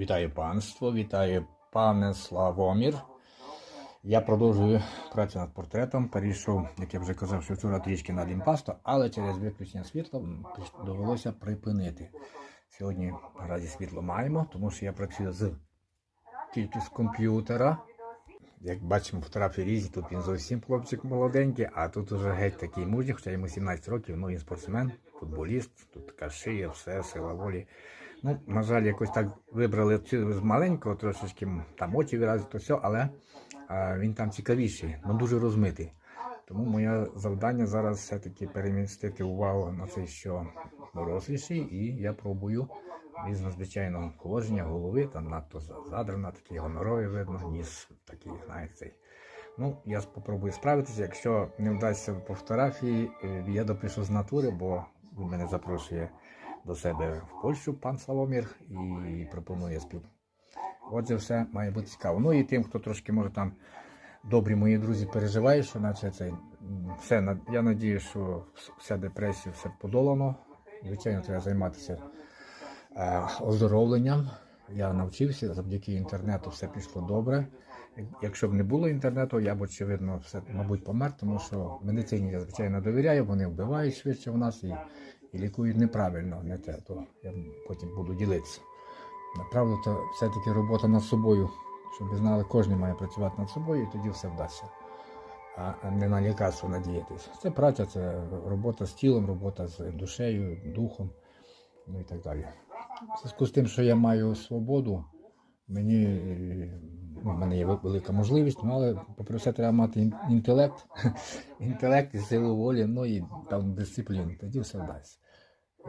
Вітаю панство, вітаю пане Славомір. Я продовжую працю над портретом. Перейшов, як я вже казав, що вчора трішки на лімпасто, але через виключення світла довелося припинити. Сьогодні наразі світло маємо, тому що я працюю з тільки з комп'ютера. Як бачимо, фотографії різні, тут він зовсім хлопчик молоденький, а тут уже геть такий мужній, хоча йому 17 років, ну він спортсмен, футболіст, тут така шия, все, сила волі. Ну, на жаль, якось так вибрали з маленького, трошечки там очі виразить, то все, але а, він там цікавіший, ну дуже розмитий. Тому моє завдання зараз все-таки перемістити увагу на це, що доросліший, і я пробую із надзвичайного положення голови, там надто за- задрана, такі гонорові видно, ніс такий, знаєте, цей. Ну, я спробую справитися. Якщо не вдасться по фотографії, е, я допишу з натури, бо мене запрошує до себе в Польщу, пан Славомір, і пропонує спів. Отже, все має бути цікаво. Ну і тим, хто трошки може там добрі мої друзі переживають, що наче цей м, все я надію, що вся депресія, все подолано. Звичайно, треба займатися е, оздоровленням. Я навчився, завдяки інтернету все пішло добре. Якщо б не було інтернету, я б очевидно все, мабуть, помер, тому що медицині я звичайно довіряю, вони вбивають швидше в нас і, і лікують неправильно, не те, то я потім буду ділитися. Направду, то все-таки робота над собою, щоб ви знали, кожен має працювати над собою, і тоді все вдасться. А не на лікарство надіятися. Це праця, це робота з тілом, робота з душею, духом, ну і так далі. В зв'язку з тим, що я маю свободу, мені е, мене є велика можливість, ну, але попри все треба мати інтелект, інтелект і силу волі, ну і там дисципліну, тоді все вдасться.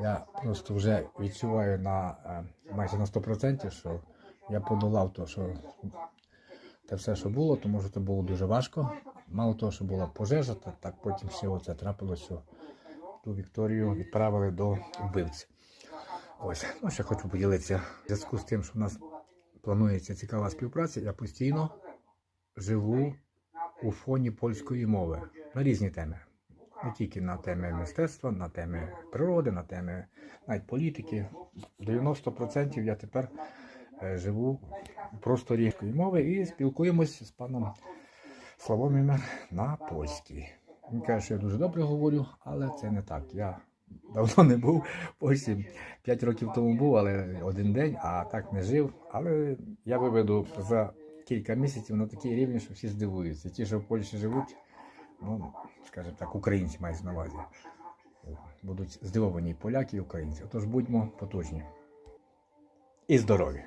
Я просто вже відчуваю на е, майже на 100%, що я подолав то, що те все, що було, тому що це було дуже важко. Мало того, що була пожежа, так, так потім ще оце трапилося, ту Вікторію відправили до вбивці. Ось, ну ще хочу поділитися. В зв'язку з тим, що в нас планується цікава співпраця, я постійно живу у фоні польської мови на різні теми. Не тільки на теми мистецтва, на теми природи, на теми навіть політики. 90% я тепер е, живу в просторі польської мови і спілкуємось з паном Славоміром на польській. Він каже, що я дуже добре говорю, але це не так. Я давно не був Потім Польщі. 5 років тому був, але один день, а так не жив. Але я виведу за кілька місяців на такий рівень, що всі здивуються. Ті, що в Польщі живуть, ну, скажімо так, українці мають на увазі. Будуть здивовані і поляки і українці. Тож будьмо потужні. І здорові.